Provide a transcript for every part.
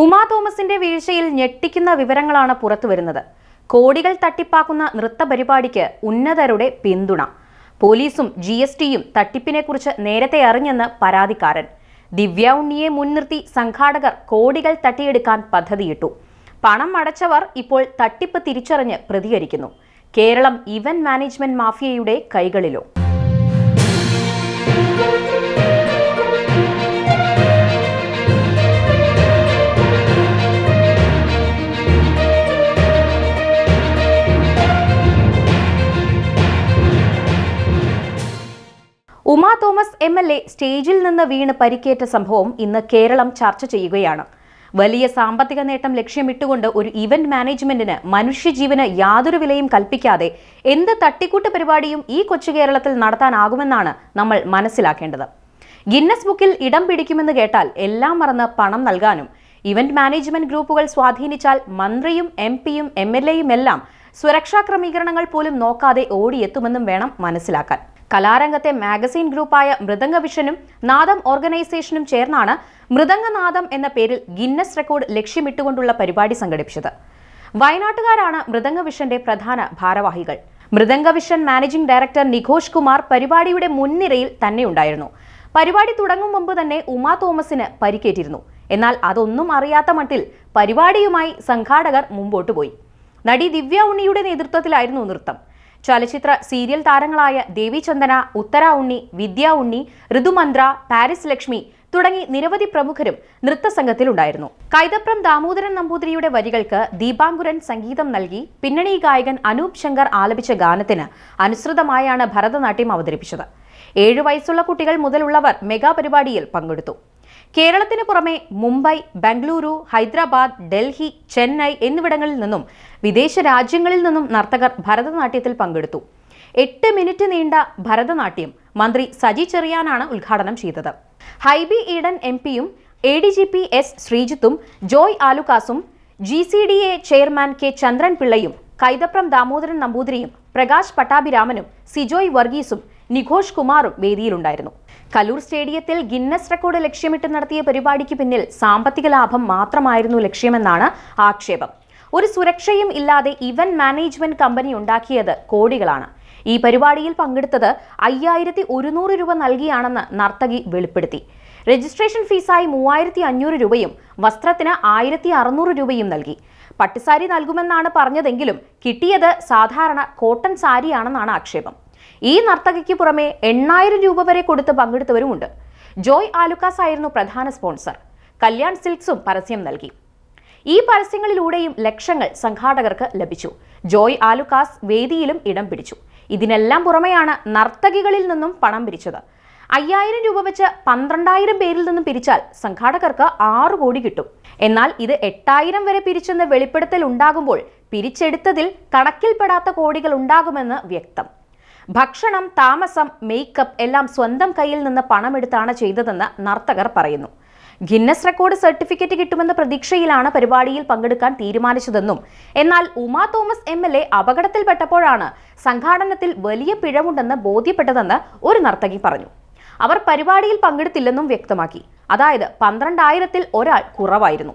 ഉമാ തോമസിന്റെ വീഴ്ചയിൽ ഞെട്ടിക്കുന്ന വിവരങ്ങളാണ് പുറത്തുവരുന്നത് കോടികൾ തട്ടിപ്പാക്കുന്ന നൃത്ത പരിപാടിക്ക് ഉന്നതരുടെ പിന്തുണ. പോലീസും ജി എസ് ടിയും തട്ടിപ്പിനെക്കുറിച്ച് നേരത്തെ അറിഞ്ഞെന്ന് പരാതിക്കാരൻ. ദിവ്യ ഉണ്ണിയെ മുൻനിർത്തി സംഘാടകർ കോടികൾ തട്ടിയെടുക്കാൻ പദ്ധതിയിട്ടു. പണം അടച്ചവർ ഇപ്പോൾ തട്ടിപ്പ് തിരിച്ചറിഞ്ഞ് പ്രതികരിക്കുന്നു. കേരളം ഇവന്റ് മാനേജ്മെന്റ് മാഫിയയുടെ കൈകളിലോ. Uma Thomas M L A സ്റ്റേജിൽ നിന്ന് വീണ് പരിക്കേറ്റ സംഭവം ഇന്ന് കേരളം ചർച്ച ചെയ്യുകയാണ്. വലിയ സാമ്പത്തിക നേട്ടം ലക്ഷ്യമിട്ടുകൊണ്ട് ഒരു ഇവന്റ് മാനേജ്മെന്റിന് മനുഷ്യജീവന് യാതൊരു വിലയും കൽപ്പിക്കാതെ എന്ത് തട്ടിക്കൂട്ട് പരിപാടിയും ഈ കൊച്ചു കേരളത്തിൽ നടത്താനാകുമെന്നാണ് നമ്മൾ മനസ്സിലാക്കേണ്ടത്. ഗിന്നസ് ബുക്കിൽ ഇടം പിടിക്കുമെന്ന് കേട്ടാൽ എല്ലാം മറന്ന് പണം നൽകാനും. ഇവന്റ് മാനേജ്മെന്റ് ഗ്രൂപ്പുകൾ സ്വാധീനിച്ചാൽ മന്ത്രിയും എം പിയും എം എൽ എയും എല്ലാം സുരക്ഷാ ക്രമീകരണങ്ങൾ പോലും നോക്കാതെ ഓടിയെത്തുമെന്നും വേണം മനസ്സിലാക്കാൻ. കലാരംഗത്തെ മാഗസിൻ ഗ്രൂപ്പായ മൃദംഗ വിഷനും നാദം ഓർഗനൈസേഷനും ചേർന്നാണ് മൃദംഗനാദം എന്ന പേരിൽ ഗിന്നസ് റെക്കോർഡ് ലക്ഷ്യമിട്ടുകൊണ്ടുള്ള പരിപാടി സംഘടിപ്പിച്ചത്. വയനാട്ടുകാരാണ് മൃദംഗ വിഷന്റെ പ്രധാന ഭാരവാഹികൾ. Mridanga Vision managing director Nighosh Kumar പരിപാടിയുടെ മുൻനിരയിൽ തന്നെയുണ്ടായിരുന്നു പരിപാടി തുടങ്ങും മുമ്പ് തന്നെ ഉമാ തോമസിന് പരിക്കേറ്റിരുന്നു. എന്നാൽ അതൊന്നും അറിയാത്ത മട്ടിൽ പരിപാടിയുമായി സംഘാടകർ മുമ്പോട്ട് പോയി. നടി ദിവ്യ ഉണ്ണിയുടെ നേതൃത്വത്തിലായിരുന്നു നൃത്തം. ചലച്ചിത്ര സീരിയൽ താരങ്ങളായ ദേവി ചന്ദന ഉത്തര ഉണ്ണി വിദ്യ ഉണ്ണി ഋതുമന്ത്ര പാരിസ് ലക്ഷ്മി തുടങ്ങി നിരവധി പ്രമുഖരും നൃത്തസംഘത്തിലുണ്ടായിരുന്നു. കൈതപ്രം ദാമോദരൻ നമ്പൂതിരിയുടെ വരികൾക്ക് ദീപാങ്കുരൻ സംഗീതം നൽകി പിന്നണി ഗായകൻ അനൂപ് ശങ്കർ ആലപിച്ച ഗാനത്തിന് അനുസൃതമായാണ് ഭരതനാട്യം അവതരിപ്പിച്ചത്. ഏഴു വയസ്സുള്ള കുട്ടികൾ മുതലുള്ളവർ മെഗാ പരിപാടിയിൽ പങ്കെടുത്തു. കേരളത്തിന് പുറമെ മുംബൈ ബംഗളൂരു ഹൈദരാബാദ് ഡൽഹി ചെന്നൈ എന്നിവിടങ്ങളിൽ നിന്നും വിദേശ രാജ്യങ്ങളിൽ നിന്നും നർത്തകർ ഭരതനാട്യത്തിൽ പങ്കെടുത്തു. എട്ട് മിനിറ്റ് നീണ്ട ഭരതനാട്യം മന്ത്രി സജി ചെറിയാനാണ് ഉദ്ഘാടനം ചെയ്തത്. ഹൈബി ഈഡൻ എം പിയും A D G P S ശ്രീജിത്തും Joy ആലുക്കാസും G C D A chairman K Chandran പിള്ളയും Kaithapram Damodaran നമ്പൂതിരിയും പ്രകാശ് പട്ടാഭിരാമനും സിജോയ് വർഗീസും നിഘോഷ് കുമാറും വേദിയിലുണ്ടായിരുന്നു. കലൂർ സ്റ്റേഡിയത്തിൽ ഗിന്നസ് റെക്കോർഡ് ലക്ഷ്യമിട്ട് നടത്തിയ പരിപാടിക്ക് പിന്നിൽ സാമ്പത്തിക ലാഭം മാത്രമായിരുന്നു ലക്ഷ്യമെന്നാണ് ആക്ഷേപം. ഒരു സുരക്ഷയും ഇല്ലാതെ ഇവന്റ് മാനേജ്മെന്റ് കമ്പനി ഉണ്ടാക്കിയത് കോടികളാണ്. ഈ പരിപാടിയിൽ പങ്കെടുത്തത് അയ്യായിരത്തി ഒരുന്നൂറ് രൂപ നൽകിയാണെന്ന് നർത്തകി വെളിപ്പെടുത്തി. രജിസ്ട്രേഷൻ ഫീസായി മൂവായിരത്തി അഞ്ഞൂറ് രൂപയും വസ്ത്രത്തിന് ആയിരത്തി അറുന്നൂറ് രൂപയും നൽകി. പട്ടുസാരി നൽകുമെന്നാണ് പറഞ്ഞതെങ്കിലും കിട്ടിയത് സാധാരണ കോട്ടൺ സാരിയാണെന്നാണ് ആക്ഷേപം. ഈ നർത്തകിക്ക് പുറമെ എണ്ണായിരം രൂപ വരെ കൊടുത്ത് പങ്കെടുത്തവരുമുണ്ട്. ജോയ് ആലുക്കാസ് ആയിരുന്നു പ്രധാന സ്പോൺസർ. കല്യാൺ സിൽക്സും പരസ്യം നൽകി. ഈ പരസ്യങ്ങളിലൂടെയും ലക്ഷങ്ങൾ സംഘാടകർക്ക് ലഭിച്ചു. ജോയ് ആലുക്കാസ് വേദിയിലും ഇടം പിടിച്ചു. ഇതിനെല്ലാം പുറമെയാണ് നർത്തകികളിൽ നിന്നും പണം പിരിച്ചത്. അയ്യായിരം രൂപ വെച്ച് പന്ത്രണ്ടായിരം പേരിൽ നിന്നും പിരിച്ചാൽ സംഘാടകർക്ക് ആറു കോടി കിട്ടും. എന്നാൽ ഇത് എട്ടായിരം വരെ പിരിച്ചെന്ന് വെളിപ്പെടുത്തൽ ഉണ്ടാകുമ്പോൾ പിരിച്ചെടുത്തതിൽ കണക്കിൽപ്പെടാത്ത കോടികൾ ഉണ്ടാകുമെന്ന് വ്യക്തം. ഭക്ഷണം താമസം മേക്കപ്പ് എല്ലാം സ്വന്തം കയ്യിൽ നിന്ന് പണമെടുത്താണ് ചെയ്തതെന്ന് നർത്തകർ പറയുന്നു. ഗിന്നസ് റെക്കോർഡ് സർട്ടിഫിക്കറ്റ് കിട്ടുമെന്ന പ്രതീക്ഷയിലാണ് പരിപാടിയിൽ പങ്കെടുക്കാൻ തീരുമാനിച്ചതെന്നും എന്നാൽ Uma Thomas M L A അപകടത്തിൽപ്പെട്ടപ്പോഴാണ് സംഘാടനത്തിൽ വലിയ പിഴവുണ്ടെന്ന് ബോധ്യപ്പെട്ടതെന്ന് ഒരു നർത്തകി പറഞ്ഞു. അവർ പരിപാടിയിൽ പങ്കെടുത്തില്ലെന്നും വ്യക്തമാക്കി. അതായത് പന്ത്രണ്ടായിരത്തിൽ ഒരാൾ കുറവായിരുന്നു.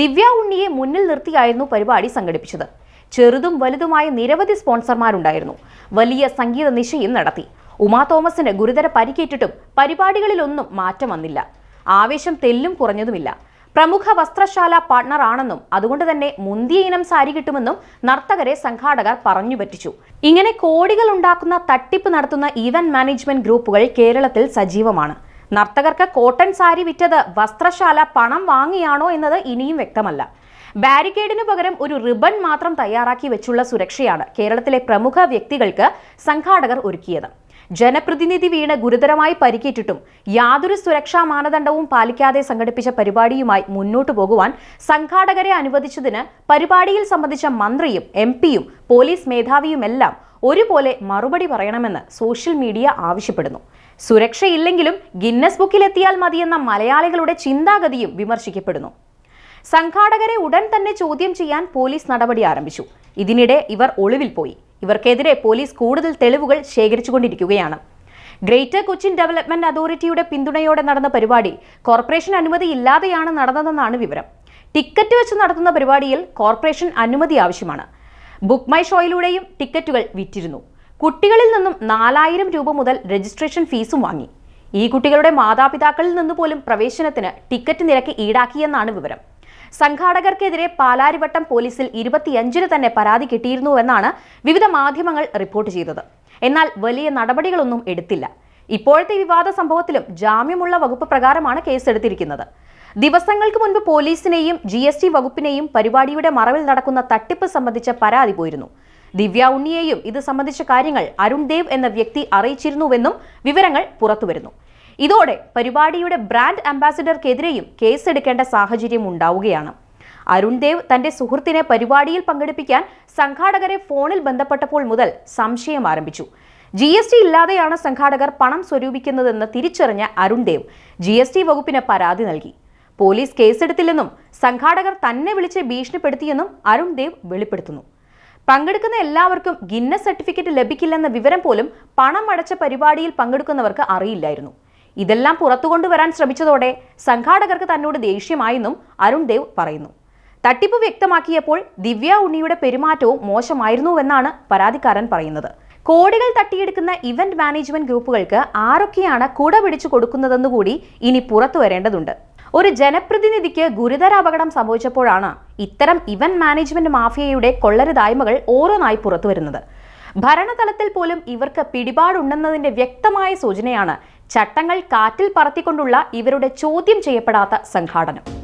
ദിവ്യ ഉണ്ണിയെ മുന്നിൽ നിർത്തിയായിരുന്നു പരിപാടി സംഘടിപ്പിച്ചത്. ചെറുതും വലുതുമായ നിരവധി സ്പോൺസർമാരുണ്ടായിരുന്നു. വലിയ സംഗീത നിശയും നടത്തി. ഉമാ തോമസിന് ഗുരുതര പരിക്കേറ്റിട്ടും പരിപാടികളിലൊന്നും മാറ്റം വന്നില്ല. ആവേശം തെല്ലും കുറഞ്ഞതുമില്ല. പ്രമുഖ വസ്ത്രശാല പാർട്ണർ ആണെന്നും അതുകൊണ്ട് തന്നെ മുന്തിയ ഇനം സാരി കിട്ടുമെന്നും നർത്തകരെ സംഘാടകർ പറഞ്ഞു പറ്റിച്ചു. ഇങ്ങനെ കോടികൾ ഉണ്ടാക്കുന്ന തട്ടിപ്പ് നടത്തുന്ന ഈവന്റ് മാനേജ്മെന്റ് ഗ്രൂപ്പുകൾ കേരളത്തിൽ സജീവമാണ്. നർത്തകർക്ക് കോട്ടൺ സാരി വിറ്റത് വസ്ത്രശാല പണം വാങ്ങിയാണോ എന്നത് ഇനിയും വ്യക്തമല്ല. ബാരിക്കേഡിന് പകരം ഒരു റിബൺ മാത്രം തയ്യാറാക്കി വെച്ചുള്ള സുരക്ഷയാണ് കേരളത്തിലെ പ്രമുഖ വ്യക്തികൾക്ക് സംഘാടകർ ഒരുക്കിയത്. ജനപ്രതിനിധി വീണ് ഗുരുതരമായി പരിക്കേറ്റിട്ടും യാതൊരു സുരക്ഷാ മാനദണ്ഡവും പാലിക്കാതെ സംഘടിപ്പിച്ച പരിപാടിയുമായി മുന്നോട്ടു പോകുവാൻ സംഘാടകരെ അനുവദിച്ചതിന് പരിപാടിയിൽ സംബന്ധിച്ച മന്ത്രിയും എം പിയും പോലീസ് മേധാവിയുമെല്ലാം ഒരുപോലെ മറുപടി പറയണമെന്ന് സോഷ്യൽ മീഡിയ ആവശ്യപ്പെടുന്നു. സുരക്ഷയില്ലെങ്കിലും ഗിന്നസ് ബുക്കിലെത്തിയാൽ മതിയെന്ന മലയാളികളുടെ ചിന്താഗതിയും വിമർശിക്കപ്പെടുന്നു. സംഘാടകരെ ഉടൻ തന്നെ ചോദ്യം ചെയ്യാൻ പോലീസ് നടപടി ആരംഭിച്ചു. ഇതിനിടെ ഇവർ ഒളിവിൽ പോയി. ഇവർക്കെതിരെ പോലീസ് കൂടുതൽ തെളിവുകൾ ശേഖരിച്ചുകൊണ്ടിരിക്കുകയാണ്. ഗ്രേറ്റർ കൊച്ചിൻ ഡെവലപ്മെന്റ് അതോറിറ്റിയുടെ പിന്തുണയോടെ നടന്ന പരിപാടി കോർപ്പറേഷൻ അനുമതി ഇല്ലാതെയാണ് നടന്നതെന്നാണ് വിവരം. ടിക്കറ്റ് വെച്ച് നടത്തുന്ന പരിപാടിയിൽ കോർപ്പറേഷൻ അനുമതി ആവശ്യമാണ്. ബുക്ക് മൈ ഷോയിലൂടെയും ടിക്കറ്റുകൾ വിറ്റിരുന്നു. കുട്ടികളിൽ നിന്നും നാലായിരം രൂപ മുതൽ രജിസ്ട്രേഷൻ ഫീസും വാങ്ങി. ഈ കുട്ടികളുടെ മാതാപിതാക്കളിൽ നിന്ന് പോലും പ്രവേശനത്തിന് ടിക്കറ്റ് നിരക്ക് ഈടാക്കിയെന്നാണ് വിവരം. സംഘാടകർക്കെതിരെ പാലാരിവട്ടം പോലീസിൽ ഇരുപത്തിയഞ്ചിന് തന്നെ പരാതി കിട്ടിയിരുന്നുവെന്നാണ് വിവിധ മാധ്യമങ്ങൾ റിപ്പോർട്ട് ചെയ്തത്. എന്നാൽ വലിയ നടപടികളൊന്നും എടുത്തില്ല. ഇപ്പോഴത്തെ വിവാദ സംഭവത്തിലും ജാമ്യമുള്ള വകുപ്പ് പ്രകാരമാണ് കേസെടുത്തിരിക്കുന്നത്. ദിവസങ്ങൾക്ക് മുൻപ് പോലീസിനെയും ജി എസ് ടി വകുപ്പിനെയും പരിപാടിയുടെ മറവിൽ നടക്കുന്ന തട്ടിപ്പ് സംബന്ധിച്ച പരാതി പോയിരുന്നു. ദിവ്യ ഉണ്ണിയെയും ഇത് സംബന്ധിച്ച കാര്യങ്ങൾ അരുൺ ദേവ് എന്ന വ്യക്തി അറിയിച്ചിരുന്നുവെന്നും വിവരങ്ങൾ പുറത്തുവരുന്നു. ഇതോടെ പരിപാടിയുടെ ബ്രാൻഡ് അംബാസിഡർക്കെതിരെയും കേസെടുക്കേണ്ട സാഹചര്യം ഉണ്ടാവുകയാണ്. അരുൺ ദേവ് തന്റെ സുഹൃത്തിനെ പരിപാടിയിൽ പങ്കെടുപ്പിക്കാൻ സംഘാടകരെ ഫോണിൽ ബന്ധപ്പെട്ടപ്പോൾ മുതൽ സംശയം ആരംഭിച്ചു. ജി എസ് ടി ഇല്ലാതെയാണ് സംഘാടകർ പണം സ്വരൂപിക്കുന്നതെന്ന് തിരിച്ചറിഞ്ഞ Arun Dev G S T വകുപ്പിന് പരാതി നൽകി. പോലീസ് കേസെടുത്തില്ലെന്നും സംഘാടകർ തന്നെ വിളിച്ച് ഭീഷണിപ്പെടുത്തിയെന്നും അരുൺ ദേവ് വെളിപ്പെടുത്തുന്നു. പങ്കെടുക്കുന്ന എല്ലാവർക്കും ഗിന്നസ് സർട്ടിഫിക്കറ്റ് ലഭിക്കില്ലെന്ന വിവരം പോലും പണം അടച്ച പരിപാടിയിൽ പങ്കെടുക്കുന്നവർക്ക് അറിയില്ലായിരുന്നു. ഇതെല്ലാം പുറത്തു കൊണ്ടുവരാൻ ശ്രമിച്ചതോടെ സംഘാടകർക്ക് തന്നോട് ദേഷ്യമായെന്നും അരുൺ ദേവ് പറയുന്നു. തട്ടിപ്പ് വ്യക്തമാക്കിയപ്പോൾ ദിവ്യ ഉണ്ണിയുടെ പെരുമാറ്റവും മോശമായിരുന്നുവെന്നാണ് പരാതിക്കാരൻ പറയുന്നത്. കോടികൾ തട്ടിയെടുക്കുന്ന ഇവന്റ് മാനേജ്മെന്റ് ഗ്രൂപ്പുകൾക്ക് ആരൊക്കെയാണ് കുട പിടിച്ചു കൊടുക്കുന്നതെന്ന് കൂടി ഇനി പുറത്തു വരേണ്ടതുണ്ട്. ഒരു ജനപ്രതിനിധിക്ക് ഗുരുതര അപകടം സംഭവിച്ചപ്പോഴാണ് ഇത്തരം ഇവന്റ് മാനേജ്മെന്റ് മാഫിയയുടെ കൊള്ളരുതായ്മകൾ ഓരോന്നായി പുറത്തു വരുന്നത്. ഭരണതലത്തിൽ പോലും ഇവർക്ക് പിടിപാടുണ്ടെന്നതിന്റെ വ്യക്തമായ സൂചനയാണ് ചട്ടങ്ങൾ കാറ്റിൽ പറത്തിക്കൊണ്ടുള്ള ഇവരുടെ ചോദ്യം ചെയ്യപ്പെടാത്ത സംഘാടനം.